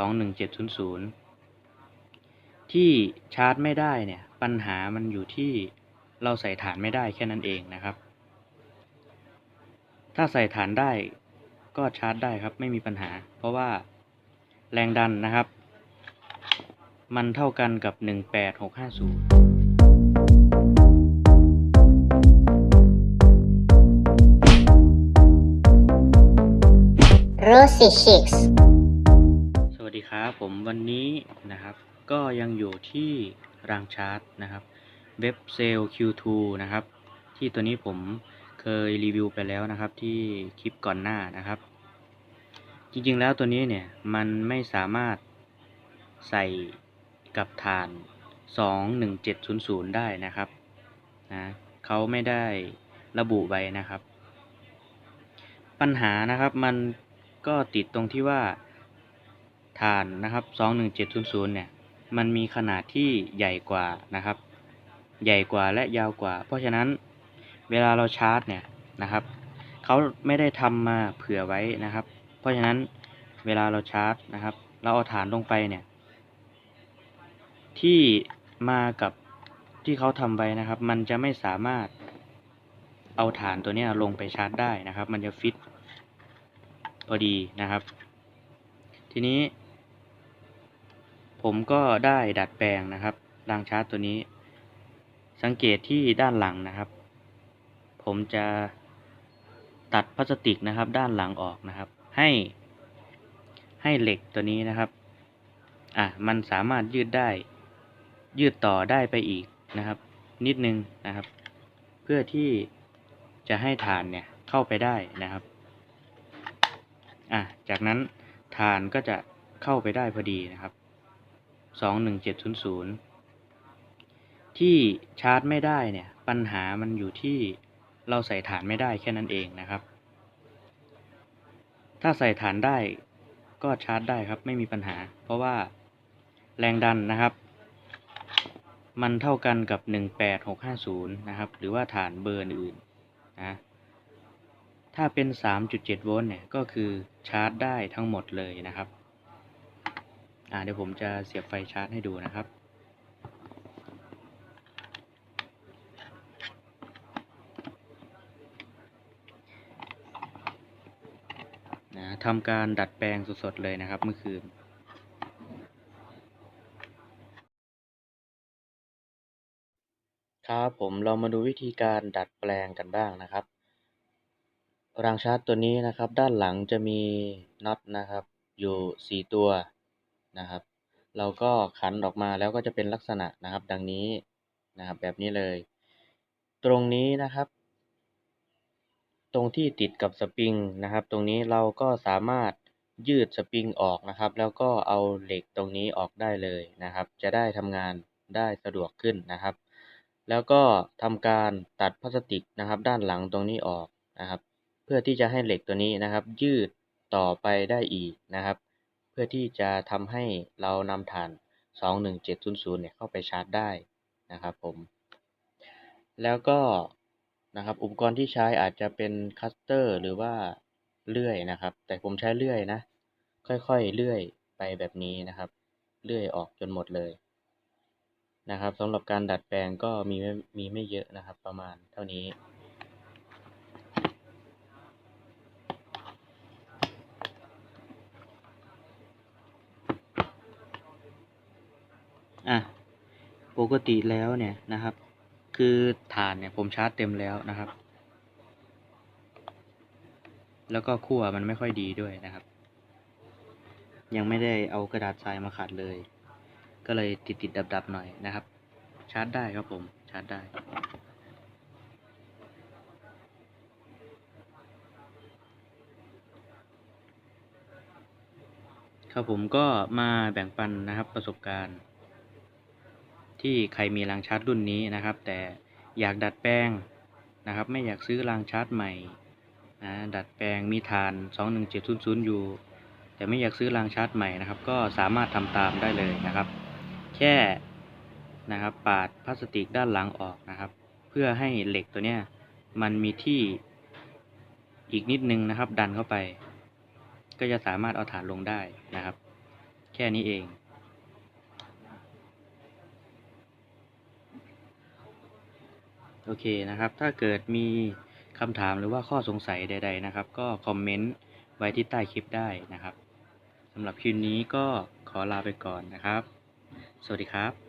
สองหนึ่งเจ็ดศูนย์ศูนย์ที่ชาร์จไม่ได้เนี่ย ปัญหามันอยู่ที่เราใส่ฐานไม่ได้แค่นั้นเองนะครับ ถ้าใส่ฐานได้ก็ชาร์จได้ครับไม่มีปัญหา เพราะว่าแรงดันนะครับ มันเท่ากันกับหนึ่งแปดหกห้าศูนย์ Rosie Six สดีครับผมวันนี้นะครับก็ยังอยู่ที่รางชาร์จนะครับเว็บเซล Q2 นะครับ ที่ตัวนี้ผมเคยรีวิวไปแล้วนะครับที่คลิปก่อนหน้านะครับ จริงๆแล้วตัวนี้เนี่ยมันไม่สามารถใส่กับฐาน 21700 ได้นะครับนะเขาไม่ได้ระบุไว้นะครับ ปัญหานะครับมันก็ติดตรงที่ว่า ฐานนะครับ21700เนี่ย มันมีขนาดที่ใหญ่กว่านะครับ ใหญ่กว่าและยาวกว่า เพราะฉะนั้นเวลาเราชาร์จเนี่ยนะครับเขาไม่ได้ทำมาเผื่อไว้นะครับ เพราะฉะนั้นเวลาเราชาร์จนะครับ เราเอาฐานลงไปเนี่ย ที่มากับที่เขาทำไว้นะครับ มันจะไม่สามารถเอาฐานตัวนี้ลงไปชาร์จได้นะครับ มันจะฟิตพอดีนะครับ ทีนี้ ผมก็ได้ดัดแปลงนะครับรางชาร์จตัวนี้ สังเกตที่ด้านหลังนะครับ ผมจะตัดพลาสติกนะครับ ด้านหลังออกนะครับ ให้ให้เหล็กตัวนี้นะครับอะมันสามารถยืดได้ยืดต่อได้ไปอีกนะครับ นิดนึงนะครับ เพื่อที่จะให้ฐานเนี่ยเข้าไปได้นะครับอะจากนั้นฐานก็จะเข้าไปได้พอดีนะครับ 21700 ที่ชาร์จไม่ได้เนี่ยปัญหามันอยู่ที่เราใส่ฐานไม่ได้แค่นั้นเองนะครับ ถ้าใส่ฐานได้ก็ชาร์จได้ครับไม่มีปัญหา เพราะว่าแรงดันนะครับ มันเท่ากันกับ 18650 นะครับ หรือว่าฐานเบอร์อื่นนะถ้าเป็น 3.7 โวลต์เนี่ยก็คือชาร์จได้ทั้งหมดเลยนะครับ อ่าเดี๋ยวผมจะเสียบไฟชาร์จให้ดูนะครับนะทำการดัดแปลงสดๆเลยนะครับเมื่อคืนครับผมเรามาดูวิธีการดัดแปลงกันบ้างนะครับ รางชาร์จตัวนี้นะครับ ด้านหลังจะมีน็อตนะครับ อยู่ 4 ตัว นะครับ เราก็ขันออกมาแล้วก็จะเป็นลักษณะนะครับ ดังนี้นะครับ แบบนี้เลย ตรงนี้นะครับ ตรงที่ติดกับสปริงนะครับ ตรงนี้เราก็สามารถยืดสปริงออกนะครับ แล้วก็เอาเหล็กตรงนี้ออกได้เลยนะครับ จะได้ทำงานได้สะดวกขึ้นนะครับ แล้วก็ทำการตัดพลาสติกนะครับ ด้านหลังตรงนี้ออกนะครับ เพื่อที่จะให้เหล็กตัวนี้นะครับ ยืดต่อไปได้อีกนะครับ เพื่อที่จะทำให้เรานำฐาน 21700 เนี่ยเข้าไปชาร์จได้นะครับผม แล้วก็นะครับอุปกรณ์ที่ใช้อาจจะเป็นคัสเตอร์หรือว่าเลื่อยนะครับ แต่ผมใช้เลื่อยนะ ค่อยๆเลื่อยไปแบบนี้นะครับ เลื่อยออกจนหมดเลยนะครับสำหรับการดัดแปลงก็มีไม่มีไม่เยอะนะครับ ประมาณเท่านี้ อะปกติแล้วเนี่ยนะครับ คือฐานเนี่ยผมชาร์จเต็มแล้วนะครับ แล้วก็ขั้วมันไม่ค่อยดีด้วยนะครับ ยังไม่ได้เอากระดาษทรายมาขัดเลย ก็เลยติดติดดับดับหน่อยนะครับ ชาร์จได้ครับผมชาร์จได้ ครับผมก็มาแบ่งปันนะครับประสบการณ์ ที่ใครมีรางชาร์จรุ่นนี้นะครับ แต่อยากดัดแปลงนะครับ ไม่อยากซื้อรางชาร์จใหม่นะดัดแปลงมีฐาน 21700อยู่ แต่ไม่อยากซื้อรางชาร์จใหม่นะครับ ก็สามารถทำตามได้เลยนะครับ แค่นะครับปาดพลาสติกด้านหลังออกนะครับ เพื่อให้เหล็กตัวเนี้ยมันมีที่อีกนิดนึงนะครับ ดันเข้าไป ก็จะสามารถเอาฐานลงได้นะครับ แค่นี้เอง โอเคนะครับ ถ้าเกิดมีคำถามหรือว่าข้อสงสัยใด ๆนะครับ ก็คอมเมนต์ไว้ที่ใต้คลิปได้นะครับสำหรับคลิปนี้ก็ขอลาไปก่อนนะครับ สวัสดีครับ